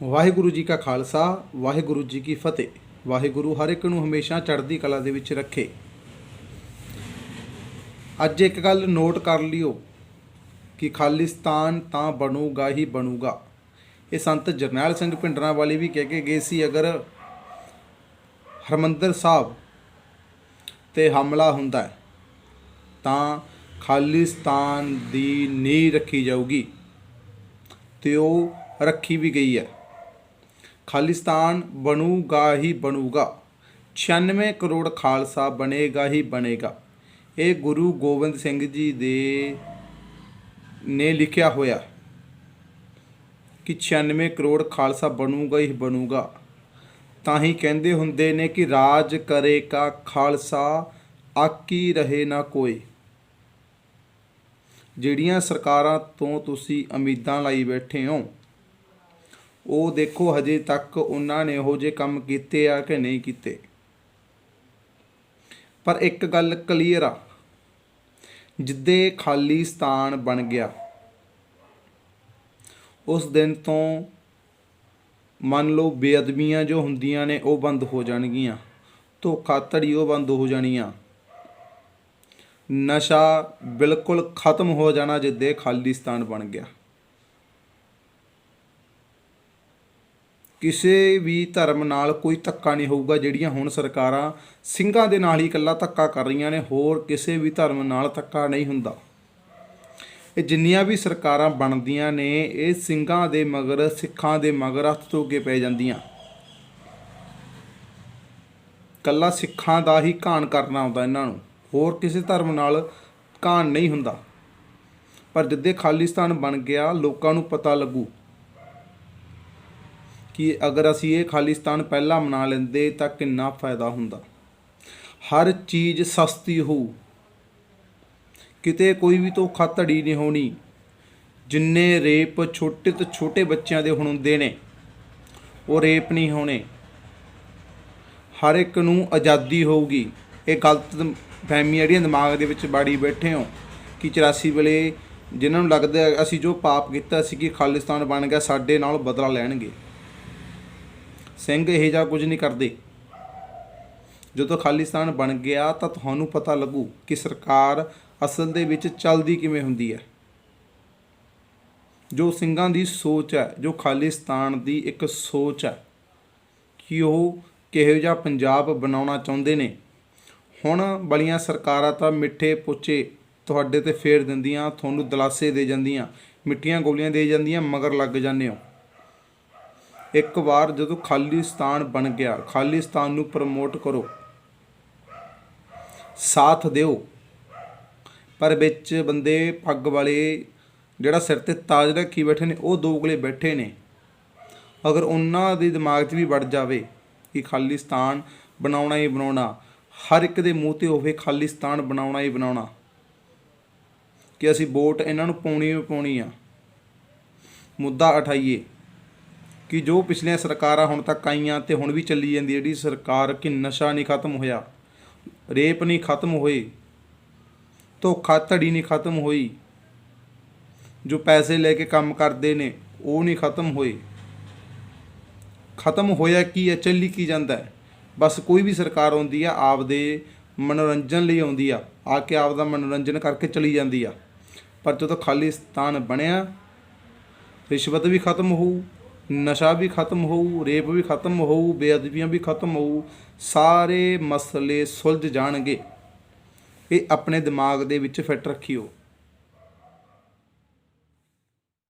ਵਾਹਿਗੁਰੂ ਜੀ ਕਾ ਖਾਲਸਾ, ਵਾਹਿਗੁਰੂ ਜੀ ਕੀ ਫਤਿਹ। ਵਾਹਿਗੁਰੂ ਹਰ ਇੱਕ ਨੂੰ ਹਮੇਸ਼ਾ ਚੜ੍ਹਦੀ ਕਲਾ ਦੇ ਵਿੱਚ ਰੱਖੇ। ਅੱਜ ਇੱਕ ਗੱਲ ਨੋਟ ਕਰ ਲਿਓ ਕਿ ਖਾਲਿਸਤਾਨ ਤਾਂ ਬਣੂਗਾ ਹੀ ਬਣੂਗਾ। ਇਹ ਸੰਤ ਜਰਨੈਲ ਸਿੰਘ ਭਿੰਡਰਾਂ ਵਾਲੇ ਵੀ ਕਹਿ ਕੇ ਗਏ ਸੀ, ਅਗਰ ਹਰਮੰਦਰ ਸਾਹਿਬ ਤੇ ਹਮਲਾ ਹੁੰਦਾ ਹੈ, ਤਾਂ ਖਾਲਿਸਤਾਨ ਦੀ ਨੀਂਹ ਰੱਖੀ ਜਾਊਗੀ ਤੇ ਉਹ ਰੱਖੀ ਵੀ ਗਈ ਹੈ। ਖਾਲਿਸਤਾਨ ਬਣੂਗਾ ਹੀ ਬਣੂਗਾ। 96 ਕਰੋੜ ਖਾਲਸਾ ਬਣੇਗਾ ਹੀ ਬਣੇਗਾ। ਇਹ ਗੁਰੂ ਗੋਬਿੰਦ ਸਿੰਘ ਜੀ ਦੇ ਨੇ ਲਿਖਿਆ ਹੋਇਆ ਕਿ 96 ਕਰੋੜ ਖਾਲਸਾ ਬਣੂਗਾ ਹੀ ਬਣੂਗਾ। ਤਾਂ ਹੀ ਕਹਿੰਦੇ ਹੁੰਦੇ ਨੇ ਕਿ ਰਾਜ ਕਰੇ ਕਾ ਖਾਲਸਾ, ਆਕੀ ਰਹੇ ਨਾ ਕੋਈ। ਜਿਹੜੀਆਂ ਸਰਕਾਰਾਂ ਤੋਂ ਤੁਸੀਂ ਉਮੀਦਾਂ ਲਾਈ ਬੈਠੇ ਹੋ ਉਹ ਦੇਖੋ ਹਜੇ ਤੱਕ ਉਹਨਾਂ ਨੇ ਇਹੋ ਜਿਹੇ ਕੰਮ ਕੀਤੇ ਆ ਕਿ ਨਹੀਂ ਕੀਤੇ। ਪਰ ਇੱਕ ਗੱਲ ਕਲੀਅਰ ਆ, ਜਿੱਦੇ ਸਥਾਨ ਬਣ ਗਿਆ, ਉਸ ਦਿਨ ਤੋਂ ਮੰਨ ਲਓ ਬੇਅਦਬੀਆਂ ਜੋ ਹੁੰਦੀਆਂ ਨੇ ਉਹ ਬੰਦ ਹੋ ਜਾਣਗੀਆਂ ਧੋਖਾਧੜੀ ਉਹ ਬੰਦ ਹੋ ਜਾਣੀਆਂ। ਨਸ਼ਾ ਬਿਲਕੁਲ ਖਤਮ ਹੋ ਜਾਣਾ ਜਿੱਦੇ ਸਥਾਨ ਬਣ ਗਿਆ। ਕਿਸੇ ਵੀ ਧਰਮ ਨਾਲ ਕੋਈ ਧੱਕਾ ਨਹੀਂ ਹੋਊਗਾ, ਜਿਹੜੀਆਂ ਹੁਣ ਸਰਕਾਰਾਂ ਸਿੰਘਾਂ ਦੇ ਨਾਲ ਹੀ ਇਕੱਲਾ ਧੱਕਾ ਕਰ ਰਹੀਆਂ ਨੇ, ਹੋਰ ਕਿਸੇ ਵੀ ਧਰਮ ਨਾਲ ਧੱਕਾ ਨਹੀਂ ਹੁੰਦਾ। ਇਹ ਜਿੰਨੀਆਂ ਵੀ ਸਰਕਾਰਾਂ ਬਣਦੀਆਂ ਨੇ, ਇਹ ਸਿੰਘਾਂ ਦੇ ਮਗਰ, ਸਿੱਖਾਂ ਦੇ ਮਗਰ ਹੱਥ ਧੋ ਪੈ ਜਾਂਦੀਆਂ। ਕੱਲਾ ਸਿੱਖਾਂ ਦਾ ਹੀ ਘਾਣ ਕਰਨਾ ਆਉਂਦਾ ਇਹਨਾਂ ਨੂੰ, ਹੋਰ ਕਿਸੇ ਧਰਮ ਨਾਲ ਘਾਣ ਨਹੀਂ ਹੁੰਦਾ। ਪਰ ਜਿੱਦੇ ਖਾਲਿਸਤਾਨ ਬਣ ਗਿਆ, ਲੋਕਾਂ ਨੂੰ ਪਤਾ ਲੱਗੂ ਕਿ ਅਗਰ ਅਸੀਂ ਇਹ ਖਾਲਿਸਤਾਨ ਪਹਿਲਾਂ ਮਨਾ ਲੈਂਦੇ ਤਾਂ ਕਿੰਨਾ ਫਾਇਦਾ ਹੁੰਦਾ। ਹਰ ਚੀਜ਼ ਸਸਤੀ ਹੋਊ। ਕਿਤੇ ਕੋਈ ਵੀ ਧੋਖਾ ਧੜੀ ਨਹੀਂ ਹੋਣੀ। ਜਿੰਨੇ ਰੇਪ ਛੋਟੇ ਤੋਂ ਛੋਟੇ ਬੱਚਿਆਂ ਦੇ ਹੁਣ ਹੁੰਦੇ ਨੇ, ਉਹ ਰੇਪ ਨਹੀਂ ਹੋਣੇ। ਹਰ ਇੱਕ ਨੂੰ ਆਜ਼ਾਦੀ ਹੋਊਗੀ। ਇਹ ਗਲਤ ਫਹਿਮੀ ਜਿਹੜੀਆਂ ਦਿਮਾਗ ਦੇ ਵਿੱਚ ਬਾੜੀ ਬੈਠੇ ਹੋ ਕਿ 84 ਵੇਲੇ ਜਿਨ੍ਹਾਂ ਨੂੰ ਲੱਗਦਾ ਅਸੀਂ ਜੋ ਪਾਪ ਕੀਤਾ ਸੀ ਕਿ ਖਾਲਿਸਤਾਨ ਬਣ ਗਿਆ, ਸਾਡੇ ਨਾਲ ਬਦਲਾ ਲੈਣਗੇ। ਸਿੰਘ ਇਹ ਜਾ ਕੁਝ ਨਹੀਂ ਕਰਦੇ। ਜਦੋਂ ਖਾਲਿਸਤਾਨ ਬਣ ਗਿਆ ਤਾਂ ਤੁਹਾਨੂੰ ਪਤਾ ਲੱਗੂ ਕਿ ਸਰਕਾਰ ਅਸਲ ਦੇ ਵਿੱਚ ਚੱਲਦੀ ਕਿਵੇਂ ਹੁੰਦੀ ਹੈ। ਜੋ ਸਿੰਘਾਂ ਦੀ ਸੋਚ ਹੈ, ਜੋ ਖਾਲਿਸਤਾਨ ਦੀ ਇੱਕ ਸੋਚ ਹੈ, ਕਿ ਉਹ ਕਿਹੋ ਜਿਹਾ ਪੰਜਾਬ ਬਣਾਉਣਾ ਚਾਹੁੰਦੇ ਨੇ। ਹੁਣ ਬਲੀਆਂ ਸਰਕਾਰਾਂ ਤਾਂ ਮਿੱਠੇ ਪੁੱਛੇ ਤੁਹਾਡੇ ਤੇ ਫੇਰ ਦਿੰਦੀਆਂ, ਤੁਹਾਨੂੰ ਦਲਾਸੇ ਦੇ ਜਾਂਦੀਆਂ, ਮਿੱਠੀਆਂ ਗੋਲੀਆਂ ਦੇ ਜਾਂਦੀਆਂ, ਮਗਰ ਲੱਗ ਜਾਂਦੇ ਹੋ। ਇੱਕ ਵਾਰ ਜਦੋਂ ਖਾਲਿਸਤਾਨ ਬਣ ਗਿਆ ਖਾਲਿਸਤਾਨ ਨੂੰ ਪ੍ਰਮੋਟ ਕਰੋ। ਸਾਥ ਦਿਓ। ਪਰ ਵਿੱਚ ਬੰਦੇ ਪੱਗ ਵਾਲੇ ਜਿਹੜਾ ਸਿਰ ਤੇ ਤਾਜ ਰੱਖੀ ਬੈਠੇ ਨੇ, ਉਹ ਦੋਗਲੇ ਬੈਠੇ ਨੇ। ਅਗਰ ਉਹਨਾਂ ਦੇ ਦਿਮਾਗ 'ਚ ਵੀ ਵੜ ਜਾਵੇ ਕਿ ਖਾਲਿਸਤਾਨ ਬਣਾਉਣਾ ਹੀ ਬਣਾਉਣਾ, ਹਰ ਇੱਕ ਦੇ ਮੂੰਹ ਤੇ ਹੋਵੇ ਖਾਲਿਸਤਾਨ ਬਣਾਉਣਾ ਹੀ ਬਣਾਉਣਾ। ਕਿ ਅਸੀਂ ਵੋਟ ਇਹਨਾਂ ਨੂੰ ਪਾਉਣੀ ਹੀ ਪਾਉਣੀ ਆ। ਮੁੱਦਾ ਉਠਾਈਏ। ਕਿ ਜੋ ਪਿਛਲੀਆਂ ਸਰਕਾਰਾਂ ਹੁਣ ਤੱਕ ਆਈਆਂ ਤੇ ਹੁਣ ਵੀ ਚੱਲੀ ਜਾਂਦੀ ਜਿਹੜੀ ਸਰਕਾਰ ਕਿ ਨਸ਼ਾ ਨਹੀਂ ਖਤਮ ਹੋਇਆ, ਰੇਪ ਨਹੀਂ ਖਤਮ ਹੋਏ, ਧੋਖਾ ਧੜੀ ਨਹੀਂ ਖਤਮ ਹੋਈ, ਜੋ ਪੈਸੇ ਲੈ ਕੇ ਕੰਮ ਕਰਦੇ ਨੇ, ਉਹ ਨਹੀਂ ਖਤਮ ਹੋਏ। ਖਤਮ ਹੋਇਆ ਕੀ ਹੈ, ਚੱਲੀ ਕੀ ਜਾਂਦਾ ਹੈ? ਬਸ ਕੋਈ ਵੀ ਸਰਕਾਰ ਆਉਂਦੀ ਆ, ਆਪਦੇ ਮਨੋਰੰਜਨ ਲਈ ਆਉਂਦੀ ਆ ਆ ਕੇ ਆਪਦਾ ਮਨੋਰੰਜਨ ਕਰਕੇ ਚਲੀ ਜਾਂਦੀ ਆ। ਪਰ ਜਦੋਂ ਖਾਲਿਸਤਾਨ ਬਣਿਆ, ਰਿਸ਼ਵਤ ਵੀ ਖਤਮ ਹੋਊ ਨਸ਼ਾ ਵੀ ਖਤਮ ਹੋਊ, ਰੇਪ ਵੀ ਖਤਮ ਹੋਊ, ਬੇਅਦਬੀਆਂ ਵੀ ਖਤਮ ਹੋਊ, ਸਾਰੇ ਮਸਲੇ ਸੁਲਝ ਜਾਣਗੇ। ਇਹ ਆਪਣੇ ਦਿਮਾਗ ਦੇ ਵਿੱਚ ਫਿੱਟ ਰੱਖਿਓ।